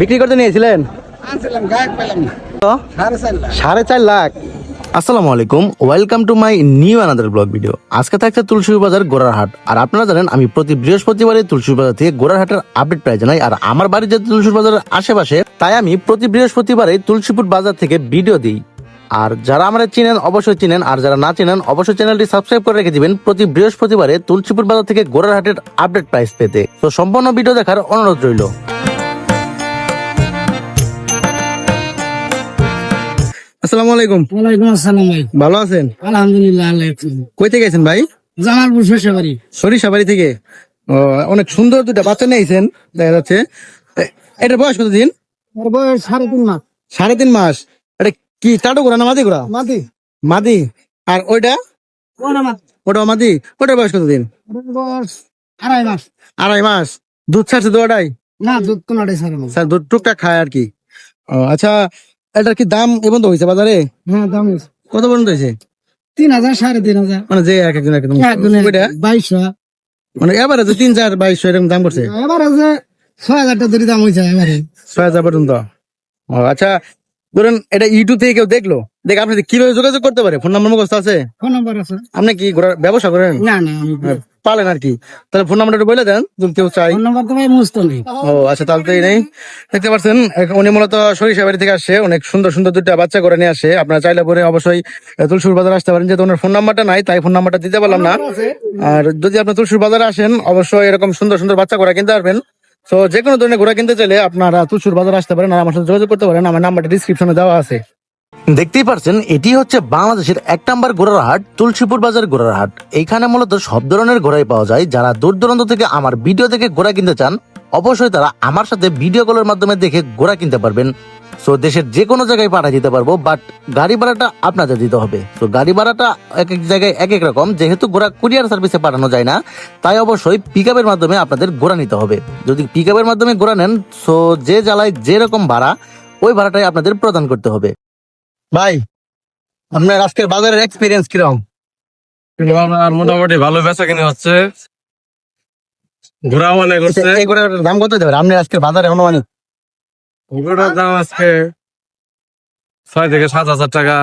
বিক্রি করতে নিয়েছিলেন? সাড়ে চার লাখ। আসসালামু আলাইকুম welcome to my new another blog video. আজকে থাকছে তুলসী বাজার গোড়ারহাট আর আপনারা জানেন আমি প্রতি বৃহস্পতিবারে তুলসী বাজার থেকে গোড়ারহাটের আপডেট প্রায় জানাই। আর আমার বাড়ি যে তুলসী বাজারের আশেপাশে তাই আমি প্রতি বৃহস্পতিবারে তুলসীপুর বাজার থেকে ভিডিও দিই। আর যারা আমরা চিনেন অবশ্যই চিনেন। আর যারা না চিনেন অবশ্যই চ্যানেলটি সাবস্ক্রাইব করে রেখে দিবেন প্রতি বৃহস্পতিবারে তুলসীপুর বাজার থেকে গোড়ারহাটের আপডেট প্রাইস পেতে। তো সম্পূর্ণ ভিডিও দেখার অনুরোধ রইল। আসসালামু আলাইকুম। ওয়ালাইকুম আসসালাম ভাই ভালো আছেন? আলহামদুলিল্লাহ আল্লাহ কই থেকে গেছেন ভাই? জামালপুর থেকে? অনেক সুন্দর দুটা বাচ্চা নিয়েছেন দেখা যাচ্ছে। এটার বয়স কত দিন বয়স সাড়ে তিন মাস। সাড়ে তিন মাস। এটা কি টাটো ঘোড়া না মাদি আর ওইটা? ওটা মাদি। ওটার বয়স কত দিন আড়াই মাস। আড়াই মাস। দুধ ছাড়ছে তো ওটাই না দুধ কোন আড়াই স্যার দুধ টুকটাক খায় আর কি। আচ্ছা এটার কি দাম এবং তো হয়েছে বাজারে? হ্যাঁ দাম হয়েছে। কত পর্যন্ত হয়েছে? তিন হাজার সাড়ে তিন হাজার। মানে যে এক একজন একদম বাইশশো। মানে এবার যে তিন চার বাইশশো এরকম দাম করছে? এবার আছে ছয় হাজার টাকা ধরে দাম হয়েছে এবারে ছয় হাজার পর্যন্ত। ও আচ্ছা ধরেন এটা ইউটিউব থেকে কেউ দেখল? দেখ আপনি কীভাবে যোগাযোগ করতে পারে? ফোন নাম্বার মুখস্থ আছে? ফোন নাম্বার আছে। আপনি কি ব্যবসা করেন? না না পালেন আর কি। তাহলে ফোন নাম্বারটা বলে দেন যদি কেউ চাই ফোন নাম্বার তো ভাই মুস্ত নেই। ও আচ্ছা তাহলে এই নেই। দেখতে পাচ্ছেন উনি মূলত সরিষা বাড়ি থেকে আসে অনেক সুন্দর সুন্দর দুটা বাচ্চা করে নিয়ে আসে। আপনারা চাইলে পরে অবশ্যই তুলসুর বাজার আসতে পারেন। যেহেতু ওনার ফোন নাম্বারটা নাই তাই ফোন নাম্বারটা দিতে পারলাম না। আর যদি আপনি তুলসুর বাজারে আসেন অবশ্যই এরকম সুন্দর সুন্দর বাচ্চা ঘোড়া কিনতে পারবেন। তো যে কোনো ধরনের ঘোড়া কিনতে চাইলে আপনারা তুলসুর বাজার আসতে পারেন আর আমার সাথে যোগাযোগ করতে পারেন। আমার নাম্বারটা ডিসক্রিপশনে দেওয়া আছে। দেখতেই পারছেন, এটি হচ্ছে বাংলাদেশের এক নম্বর ঘোড়ার হাট, তুলসীপুর বাজার ঘোড়ার হাট। এইখানে মূলত সব ধরনের ঘোড়াই পাওয়া যায়। যারা দূর দূরান্ত থেকে আমার ভিডিও থেকে ঘোড়া কিনতে চান, অবশ্যই তারা আমার সাথে ভিডিও কলের মাধ্যমে দেখে ঘোড়া কিনতে পারবেন। সো দেশের যে কোনো জায়গায় পাঠিয়ে দিতে পারব বাট গাড়ি ভাড়াটা আপনাদের দিতে হবে। তো গাড়ি ভাড়াটা এক এক জায়গায় এক এক রকম, যেহেতু ঘোড়া কুরিয়ার সার্ভিসে পাঠানো যায় না, তাই অবশ্যই পিক মাধ্যমে আপনাদের ঘোড়া নিতে হবে। যদি পিক মাধ্যমে ঘোড়া নেন সো যে জ্বালায় যেরকম ভাড়া, ওই ভাড়াটাই আপনাদের প্রদান করতে হবে। ভাই আপনার আজকের বাজারের এক্সপিরিয়েন্স কীরকম? আমার মোটামুটি ভালো বেচা কিনে হচ্ছে ঘোরা মানে করছে এই ঘোড়ার দাম কত দেবে আপনি আজকের বাজারে অনুমানিক। ঘোড়ার দাম আজকে ছয় থেকে সাত হাজার টাকা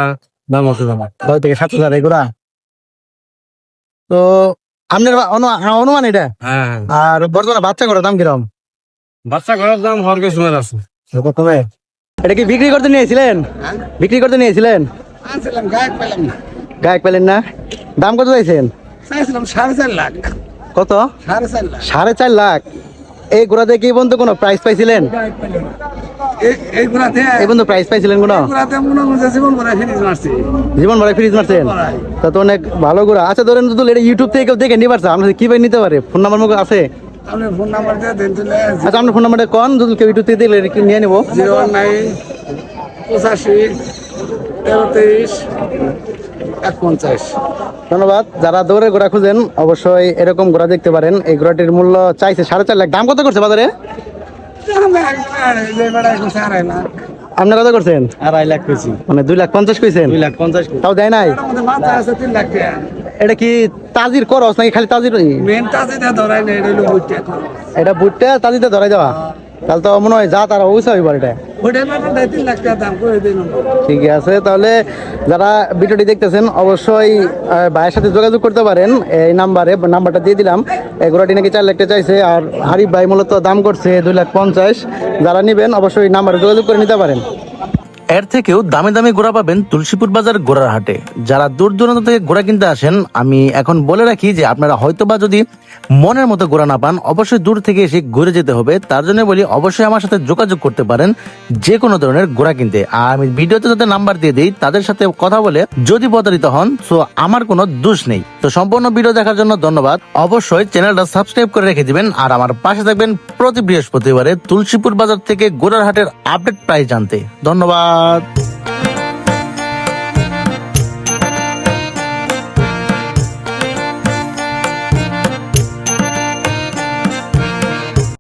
দাম আছে দাম। ছয় থেকে সাত হাজার এই ঘোড়া? তো আপনার হ্যাঁ, অনুমান এটা? হ্যাঁ হ্যাঁ। আর বর্তমানে বাচ্চা ঘোড়ার দাম কীরকম? বাচ্চা ঘোড়ার দাম হর কিছু আছে। কমে এটা কি বিক্রি করতে নিয়েছিলেন? বিক্রি করতে নিয়েছিলেন? গায়ক পেলেন না? দাম কত চাইছেন? সাড়ে চার লাখ। কত? সাড়ে চার লাখ। এই ঘোড়াতে কি বন্ধু কোনো প্রাইস পাইছিলেন? এই- বন্ধু প্রাইস পাইছিলেন কোনো? জীবন ঘোড়া জীবন ভরা ফ্রিজ মারছেন তা তো অনেক ভালো ঘোড়া আচ্ছা ধরেন তো এটা ইউটিউব থেকে কেউ দেখে নিতে পারছে। আপনার কীভাবে নিতে পারে? ফোন নাম্বার মুখ আছে? আপনি ফোন নাম্বার দেন তুলে আচ্ছা আপনার ফোন নাম্বারটা কন? যদি কেউ ইউটিউব কি নিয়ে নেব? জিরো ওয়ান নাইন পঁচাশি তেরো তেইশ এক পঞ্চাশ ধন্যবাদ। যারা দৌড়ে ঘোড়া খুঁজেন অবশ্যই এরকম ঘোড়া দেখতে পারেন। এই ঘোড়াটির মূল্য চাইছে সাড়ে চার লাখ। দাম কত করছে বাজারে? আপনি কত করছেন? আড়াই লাখ কেজি মানে দুই লাখ পঞ্চাশ কইছেন? দুই লাখ পঞ্চাশ তাও দেয় নাই? মাথা আছে তিন লাখ। এটা কি তাজির করস নাকি খালি তাজির? মেন দিয়ে ধরাই না এটা হলো বইটা এটা বুটটা তাজিতে ধরাই দেওয়া? তাহলে তো মনে হয় যা তারা অবশ্যই হইবার এটা। দিন ঠিক আছে তাহলে যারা ভিডিওটি দেখতেছেন অবশ্যই ভাইয়ের সাথে যোগাযোগ করতে পারেন। এই নাম্বারে নাম্বারটা দিয়ে দিলাম। ঘোড়াটি নাকি চার লাখ টাকা চাইছে আর হারিফ ভাই মূলত দাম করছে দুই লাখ পঞ্চাশ। যারা নিবেন অবশ্যই নাম্বারে যোগাযোগ করে নিতে পারেন। এর থেকেও দামে দামে ঘোড়া পাবেন তুলসীপুর বাজার ঘোড়ার হাটে। যারা দূর দূরান্ত থেকে ঘোড়া কিনতে আসেন, আমি এখন বলে রাখি যে আপনারা হয়তো বা যদি মনের মতো ঘোড়া না পান, অবশ্যই দূর থেকে এসে ঘুরে যেতে হবে। তার জন্য বলি, অবশ্যই আমার সাথে যোগাযোগ করতে পারেন যে কোনো ধরনের ঘোড়া কিনতে। আর আমি ভিডিওতে যাতে নাম্বার দিয়ে দিই, তাদের সাথে কথা বলে যদি প্রতারিত হন, তো আমার কোনো দোষ নেই। তো সম্পূর্ণ ভিডিও দেখার জন্য ধন্যবাদ। অবশ্যই চ্যানেলটা সাবস্ক্রাইব করে রেখে দিবেন, আর আমার পাশে থাকবেন প্রতি বৃহস্পতিবারে তুলসীপুর বাজার থেকে গোড়ার হাটের আপডেট প্রাইস জানতে। ধন্যবাদ